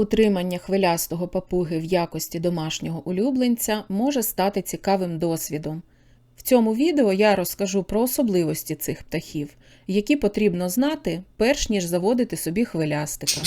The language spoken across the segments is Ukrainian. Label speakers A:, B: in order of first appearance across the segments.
A: Утримання хвилястого папуги в якості домашнього улюбленця може стати цікавим досвідом. В цьому відео я розкажу про особливості цих птахів, які потрібно знати, перш ніж заводити собі хвилястика.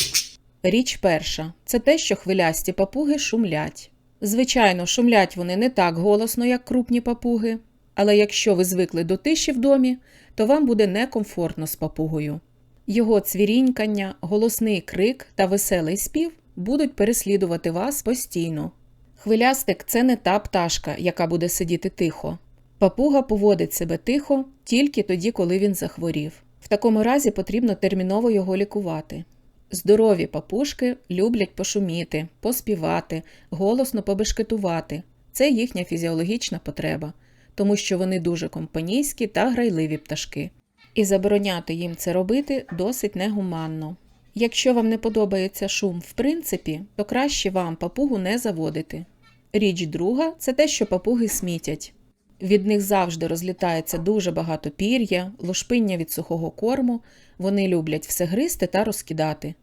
A: Річ перша це те, що хвилясті папуги шумлять. Звичайно, шумлять вони не так голосно, як крупні папуги, але якщо ви звикли до тиші в домі, то вам буде некомфортно з папугою. Його цвірінькання, голосний крик та веселий спів будуть переслідувати вас постійно. Хвилястик це не та пташка, яка буде сидіти тихо. Папуга поводить себе тихо тільки тоді, коли він захворів. В такому разі потрібно терміново його лікувати. Здорові папушки люблять пошуміти, поспівати, голосно побешкетувати. Це їхня фізіологічна потреба, тому що вони дуже компанійські та грайливі пташки. І забороняти їм це робити досить негуманно. Якщо вам не подобається шум в принципі, то краще вам папугу не заводити. Річ друга це те, що папуги смітять. Від них завжди розлітається дуже багато пір'я, лошпиння від сухого корму, вони люблять все гризти та розкидати.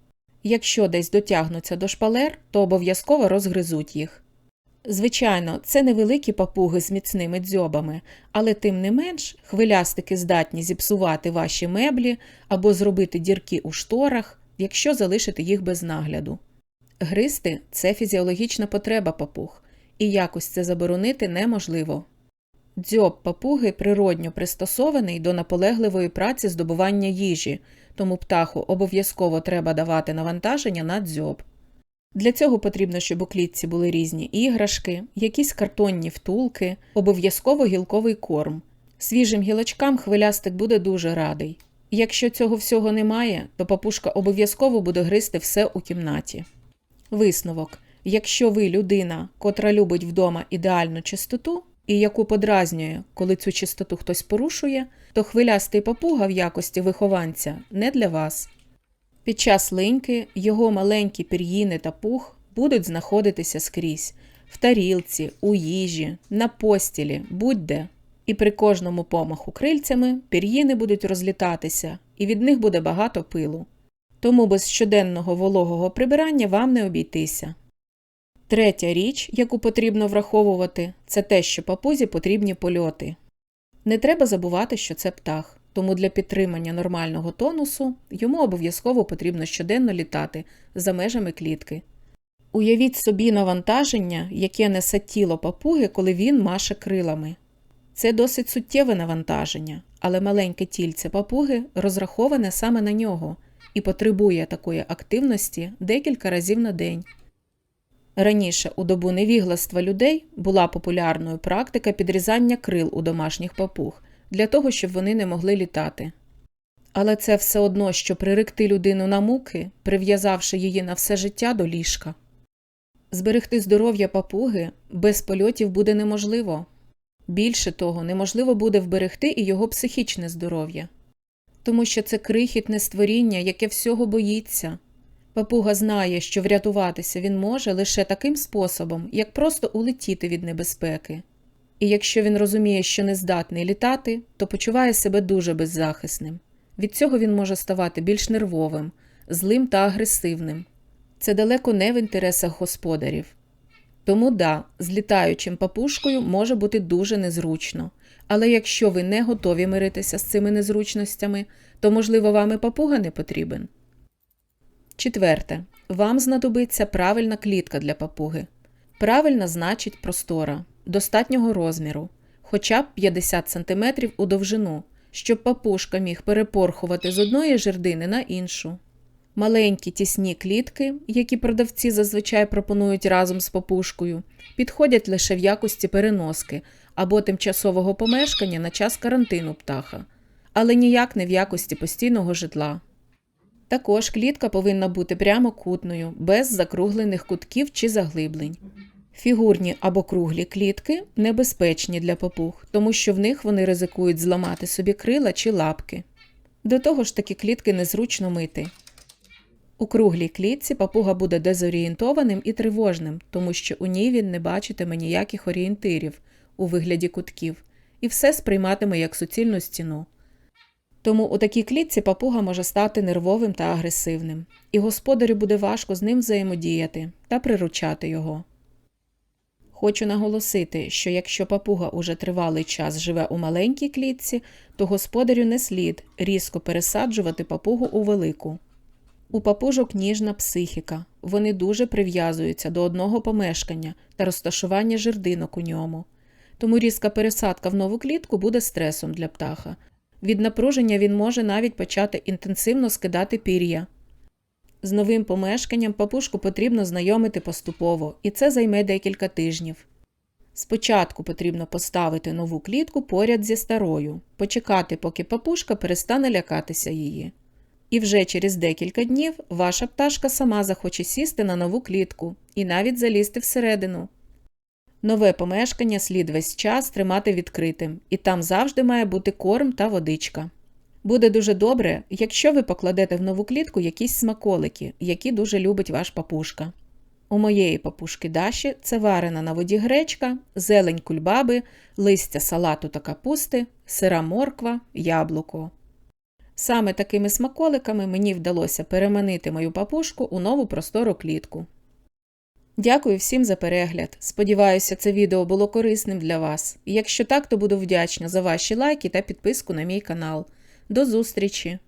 A: Якщо десь дотягнуться до шпалер, то обов'язково розгризуть їх. Звичайно, це невеликі папуги з міцними дзьобами, але тим не менш хвилястики здатні зіпсувати ваші меблі або зробити дірки у шторах, якщо залишити їх без нагляду. Гризти це фізіологічна потреба папуг, і якось це заборонити неможливо. Дзьоб папуги природньо пристосований до наполегливої праці здобування їжі, тому птаху обов'язково треба давати навантаження на дзьоб. Для цього потрібно, щоб у клітці були різні іграшки, якісь картонні втулки, обов'язково гілковий корм. Свіжим гілочкам хвилястик буде дуже радий. Якщо цього всього немає, то папушка обов'язково буде гризти все у кімнаті. Висновок: якщо ви людина, котра любить вдома ідеальну чистоту, і яку подразнює, коли цю чистоту хтось порушує, то хвилястий папуга в якості вихованця не для вас. Під час линьки його маленькі пір'їни та пух будуть знаходитися скрізь в тарілці, у їжі, на постілі, будь-де. І при кожному помаху крильцями пір'їни будуть розлітатися, і від них буде багато пилу. Тому без щоденного вологого прибирання вам не обійтися. Третя річ, яку потрібно враховувати, це те, що папузі потрібні польоти. Не треба забувати, що це птах, тому для підтримання нормального тонусу йому обов'язково потрібно щоденно літати за межами клітки. Уявіть собі навантаження, яке несе тіло папуги, коли він маше крилами. Це досить суттєве навантаження, але маленьке тільце папуги розраховане саме на нього і потребує такої активності декілька разів на день. Раніше у добу невігластва людей була популярною практика підрізання крил у домашніх папуг для того, щоб вони не могли літати. Але це все одно, що приректи людину на муки, прив'язавши її на все життя до ліжка. Зберегти здоров'я папуги без польотів буде неможливо. Більше того, неможливо буде вберегти і його психічне здоров'я, тому що це крихітне створіння, яке всього боїться. Папуга знає, що врятуватися він може лише таким способом, як просто улетіти від небезпеки. І якщо він розуміє, що не здатний літати, то почуває себе дуже беззахисним. Від цього він може ставати більш нервовим, злим та агресивним. Це далеко не в інтересах господарів. Тому да, з літаючим папушкою може бути дуже незручно. Але якщо ви не готові миритися з цими незручностями, то, можливо, вам і папуга не потрібен. Четверте. Вам знадобиться правильна клітка для папуги. Правильна значить простора, достатнього розміру, хоча б 50 см у довжину, щоб папушка міг перепорхувати з одної жердини на іншу. Маленькі тісні клітки, які продавці зазвичай пропонують разом з папушкою, підходять лише в якості переноски або тимчасового помешкання на час карантину птаха, але ніяк не в якості постійного житла. Також клітка повинна бути прямокутною, без закруглених кутків чи заглиблень. Фігурні або круглі клітки небезпечні для папуг, тому що в них вони ризикують зламати собі крила чи лапки. До того ж такі клітки незручно мити. У круглій клітці папуга буде дезорієнтованим і тривожним, тому що у ній він не бачитиме ніяких орієнтирів у вигляді кутків і все сприйматиме як суцільну стіну. Тому у такій клітці папуга може стати нервовим та агресивним, і господарю буде важко з ним взаємодіяти та приручати його. Хочу наголосити, що якщо папуга уже тривалий час живе у маленькій клітці, то господарю не слід різко пересаджувати папугу у велику. У папужок ніжна психіка, вони дуже прив'язуються до одного помешкання та розташування жердинок у ньому. Тому різка пересадка в нову клітку буде стресом для птаха. Від напруження він може навіть почати інтенсивно скидати пір'я. З новим помешканням папушку потрібно знайомити поступово, і це займе декілька тижнів. Спочатку потрібно поставити нову клітку поряд зі старою, почекати, поки папушка перестане лякатися її. І вже через декілька днів ваша пташка сама захоче сісти на нову клітку і навіть залізти всередину. Нове помешкання слід весь час тримати відкритим, і там завжди має бути корм та водичка. Буде дуже добре, якщо ви покладете в нову клітку якісь смаколики, які дуже любить ваш папушка. У моєї папушки Даші це варена на воді гречка, зелень кульбаби, листя салату та капусти, сира морква, яблуко. Саме такими смаколиками мені вдалося переманити мою папушку у нову простору клітку. Дякую всім за перегляд. Сподіваюся, це відео було корисним для вас. І якщо так, то буду вдячна за ваші лайки та підписку на мій канал. До зустрічі!